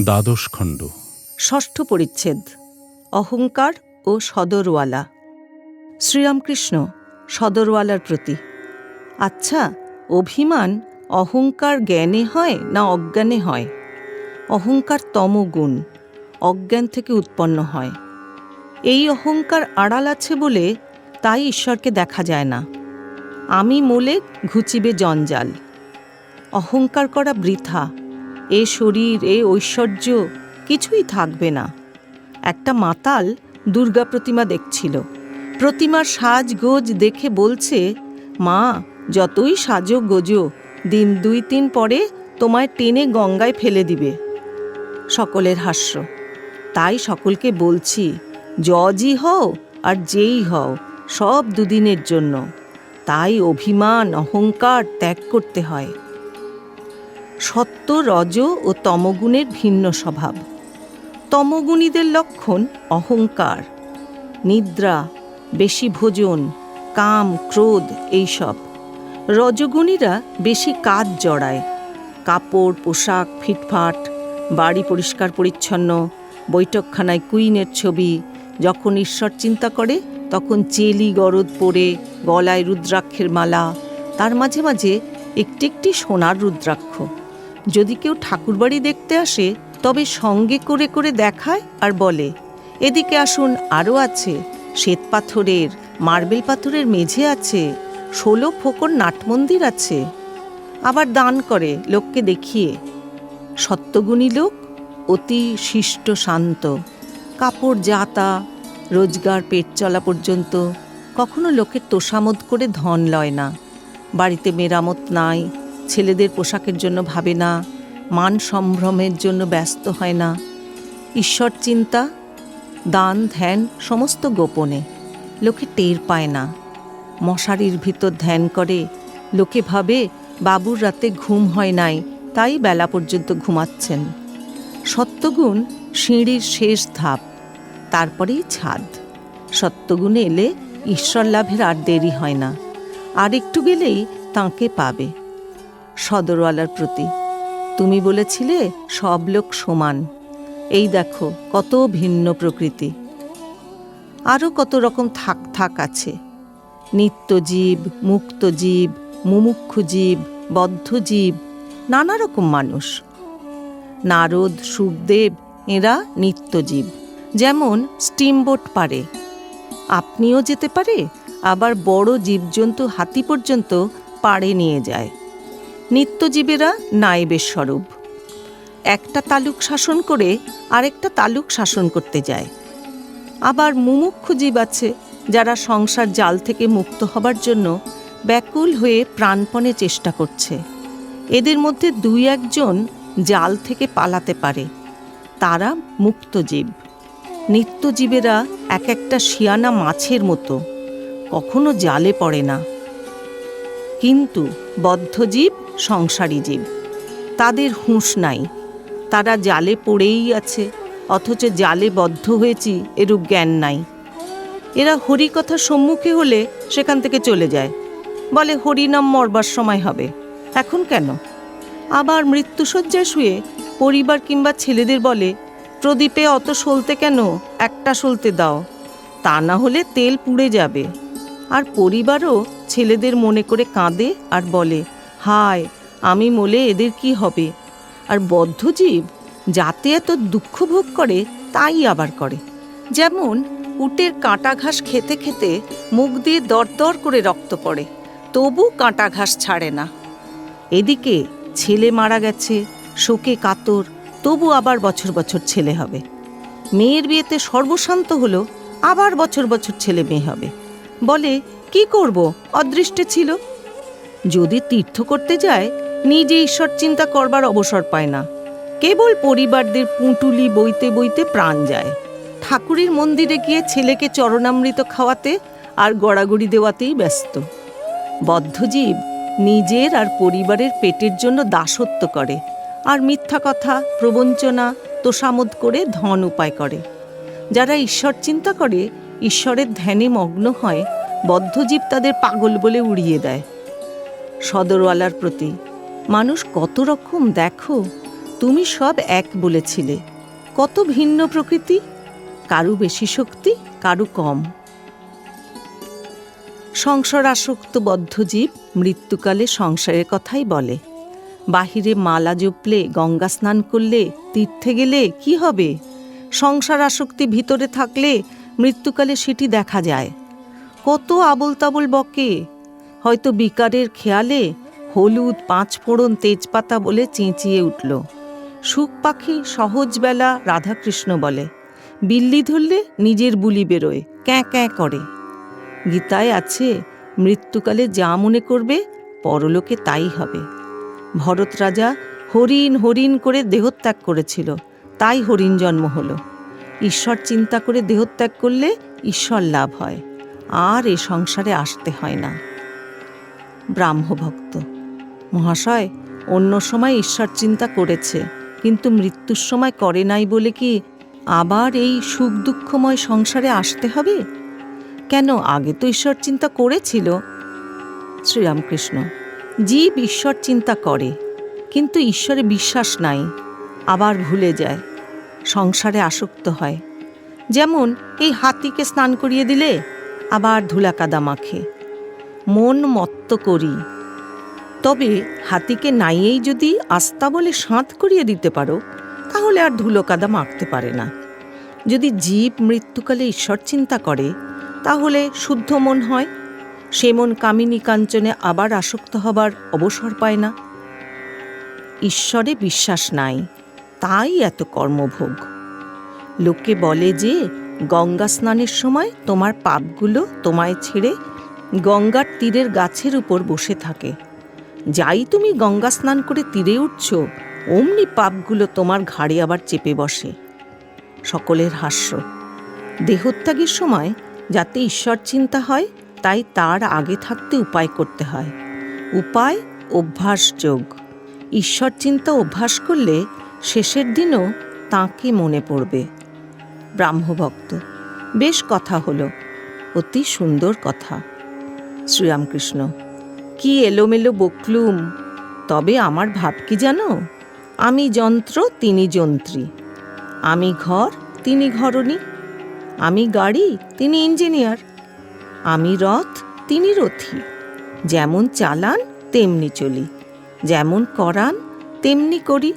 দ্বাদশ খণ্ড। ষষ্ঠ পরিচ্ছেদ, অহংকার ও সদরওয়ালা। শ্রীরামকৃষ্ণ সদরওয়ালার প্রতি আচ্ছা অভিমান অহংকার জ্ঞানে হয় না অজ্ঞানে হয়? অহংকার তমগুণ অজ্ঞান থেকে উৎপন্ন হয়। এই অহংকার আড়াল আছে বলে তাই ঈশ্বরকে দেখা যায় না। আমি মোলে ঘুচিবে জঞ্জাল। অহংকার করা বৃথা এ শরীর, এ ঐশ্বর্য কিছুই থাকবে না। একটা মাতাল দুর্গা প্রতিমা দেখছিল। প্রতিমার সাজগোজ দেখে বলছে, মা, যতই সাজো গোজো, দিন দুই তিন পরে তোমায় টেনে গঙ্গায় ফেলে দিবে। সকলের হাস্য। তাই সকলকে বলছি, জজই হও আর যেই হও, সব দুদিনের জন্য। তাই অভিমান, অহংকার ত্যাগ করতে হয়। সত্য, রজ ও তমগুণের ভিন্ন স্বভাব। তমগুণীদের লক্ষণ অহংকার, নিদ্রা, বেশি ভোজন, কাম, ক্রোধ এইসব। রজগুণীরা বেশি কাজ জড়ায়, কাপড়, পোশাক, ফিটফাট, বাড়ি পরিষ্কার পরিচ্ছন্ন, বৈঠকখানায় কুইনের ছবি, যখন ঈশ্বর চিন্তা করে, তখন চেলি গরদ পরে, গলায় রুদ্রাক্ষের মালা, তার মাঝে মাঝে একটি একটি সোনার রুদ্রাক্ষ। যদি কেউ ঠাকুরবাড়ি দেখতে আসে, তবে সঙ্গে করে করে দেখায় আর বলে। এদিকে আসুন আরও আছে। শ্বেত পাথরের, মার্বেল পাথরের মেঝে আছে। ষোলো ফোকর নাটমন্দির আছে। আবার দান করে লোককে দেখিয়ে। সত্যগুণী লোক, অতি শিষ্ট শান্ত। কাপড় জাতা রোজগার পেট চলা পর্যন্ত। কখনো লোকের তোষামোদ করে ধন লয় না। বাড়িতে মেরামত নাই ছেলেদের পোশাকের জন্য ভাবে না, মান সম্ভ্রমের জন্য ব্যস্ত হয় না। ঈশ্বর চিন্তা, দান, ধ্যান সমস্ত গোপনে, লোকে টের পায় না। মশারির ভিতর ধ্যান করে, লোকে ভাবে বাবুর রাতে ঘুম হয় নাই, তাই বেলা পর্যন্ত ঘুমাচ্ছেন। সত্যগুণ সিঁড়ির শেষ ধাপ, তারপরেই ছাদ। সত্যগুণে এলে ঈশ্বর লাভের আর দেরি হয় না, আর একটু গেলেই তাঁকে পাবে। সদরওয়ালার প্রতি। তুমি বলেছিলে, সব লোক সমান। এই দেখো, কত ভিন্ন প্রকৃতি। আরও কত রকম থাক থাক আছে। নিত্যজীব, মুক্তজীব মুমুক্ষু জীব বদ্ধজীব, নানা রকম মানুষ। নারদ, সুখদেব, এরা নিত্যজীব। যেমন স্টিমবোট পারে। আপনিও যেতে পারে, আবার বড় জীবজন্তু হাতি পর্যন্ত পাড়ে নিয়ে যায়। নিত্যজীবেরা নায়েবের স্বরূপ। একটা তালুক শাসন করে আরেকটা তালুক শাসন করতে যায়। আবার মুমুক্ষু জীব আছে যারা সংসার জাল থেকে মুক্ত হবার জন্য ব্যাকুল হয়ে প্রাণপণে চেষ্টা করছে। এদের মধ্যে দুই একজন জাল থেকে পালাতে পারে। তারা মুক্তজীব। নিত্যজীবেরা এক একটা শিয়ানা মাছের মতো, কখনো জালে পড়ে না। কিন্তু বদ্ধজীব সংসারী জীব। তাদের হুঁশ নাই। তারা জালে পড়েই আছে, অথচ জালে বদ্ধ হয়েছি এরূপ জ্ঞান নাই। এরা হরিকথার সম্মুখে হলে সেখান থেকে চলে যায়। বলে, হরিনাম মরবার সময় হবে। এখন কেন? আবার মৃত্যুসজ্জায় শুয়ে পরিবার কিংবা ছেলেদের বলে, প্রদীপে অত সলতে কেন? একটা সলতে দাও। তা না হলে তেল পুড়ে যাবে। আর পরিবারও ছেলেদের মনে করে কাঁদে আর বলে হায়, আমি মলে এদের কি হবে? আর বদ্ধজীব যাতে এত দুঃখ ভোগ করে, তাই আবার করে। যেমন, উটের কাঁটা ঘাস খেতে খেতে মুখ দিয়ে দরদর করে রক্ত পড়ে, তবু কাঁটা ঘাস ছাড়ে না। এদিকে ছেলে মারা গেছে, শোকে কাতর, তবু আবার বছর বছর ছেলে হবে। মেয়ের বিয়েতে সর্বশান্ত হলো, আবার বছর বছর ছেলে মেয়ে হবে। বলে, কি করব? অদৃষ্টে ছিল? যদি তীর্থ করতে যায়, নিজে ঈশ্বর চিন্তা করবার অবসর পায় না। কেবল পরিবারদের পুঁটুলি বইতে বইতে প্রাণ যায়। ঠাকুরের মন্দিরে গিয়ে ছেলেকে চরণামৃত খাওয়াতে আর গড়াগড়ি দেওয়াতেই ব্যস্ত। বদ্ধজীব নিজের আর পরিবারের পেটের জন্য দাসত্ব করে আর মিথ্যা কথা, প্রবঞ্চনা, তোষামোদ করে ধন উপায় করে। যারা ঈশ্বর চিন্তা করে, ঈশ্বরের ধ্যানে মগ্ন হয়, বদ্ধজীব তাদের পাগল বলে উড়িয়ে দেয়। সদরওয়ালার প্রতি। মানুষ কত রকম, দেখো, তুমি সব এক বলেছিলে। কত ভিন্ন প্রকৃতি, কারু বেশি শক্তি, কারু কম। সংসার আসক্ত বদ্ধ জীব মৃত্যুকালে সংসারের কথাই বলে। বাহিরে মালা জপলে, গঙ্গা স্নান করলে, তীর্থে গেলে কি হবে? সংসার আসক্তি ভিতরে থাকলে মৃত্যুকালে সেটি দেখা যায়। কত আবল তাবল বকে হয়তো বিকারের খেয়ালে হলুদ পাঁচ ফোড়ন তেজপাতা বলে চেঁচিয়ে উঠল। সুখ পাখি সহজবেলা রাধাকৃষ্ণ বলে, বিল্লি ধরলে নিজের বুলি বেরোয়, ক্যাঁ ক্যাঁ করে। গীতায় আছে, মৃত্যুকালে যা মনে করবে, পরলোকে তাই হবে। ভরত রাজা হরিণ হরিণ করে দেহত্যাগ করেছিল, তাই হরিণ জন্ম হলো। ঈশ্বর চিন্তা করে দেহত্যাগ করলে ঈশ্বর লাভ হয়, আর এ সংসারে আসতে হয় না। ব্রাহ্মভক্ত। মহাশয়, অন্য সময় ঈশ্বর চিন্তা করেছে, কিন্তু মৃত্যুর সময় করে নাই বলে কি আবার এই সুখ দুঃখময় সংসারে আসতে হবে? কেন আগে তো ঈশ্বর চিন্তা করেছিল? শ্রীরামকৃষ্ণ, জীব ঈশ্বর চিন্তা করে, কিন্তু ঈশ্বরে বিশ্বাস নাই, আবার ভুলে যায়, সংসারে আসক্ত হয়। যেমন এই হাতিকে স্নান করিয়ে দিলে, আবার ধুলাকাদা মাখে। মন মত্ত করি। তবে হাতিকে নাইয়েই যদি আস্তা বলে সাঁত করিয়ে দিতে পারো, তাহলে আর ধুলো কাদা মাখতে পারে না। যদি জীব মৃত্যুকালে ঈশ্বর চিন্তা করে, তাহলে শুদ্ধ মন হয়। সে মন কামিনী কাঞ্চনে আবার আসক্ত হবার অবসর পায় না। ঈশ্বরে বিশ্বাস নাই, তাই এত কর্মভোগ। লোকে বলে যে, গঙ্গা স্নানের সময় তোমার পাপগুলো তোমায় ছেড়ে গঙ্গার তীরের গাছের উপর বসে থাকে। যাই তুমি গঙ্গা স্নান করে তীরে উঠছ, অমনি পাপগুলো তোমার ঘাড়ে আবার চেপে বসে। সকলের হাস্য। দেহত্যাগের সময় যাতে ঈশ্বর চিন্তা হয়, তাই তার আগে থাকতে উপায় করতে হয়। উপায়, অভ্যাস যোগ। ঈশ্বর চিন্তা অভ্যাস করলে শেষের দিনও তাঁকে মনে পড়বে। ব্রাহ্মভক্ত, বেশ কথা হলো। অতি সুন্দর কথা। শ্রীরামকৃষ্ণ। কি এলোমেলো বকলুম। তবে আমার ভাব কি জানো? আমি যন্ত্র, তিনি যন্ত্রী। আমি ঘর, তিনি ঘরণী। আমি গাড়ি, তিনি ইঞ্জিনিয়ার। আমি রথ, তিনি রথী। যেমন চালান, তেমনি চলি। যেমন করান, তেমনি করি।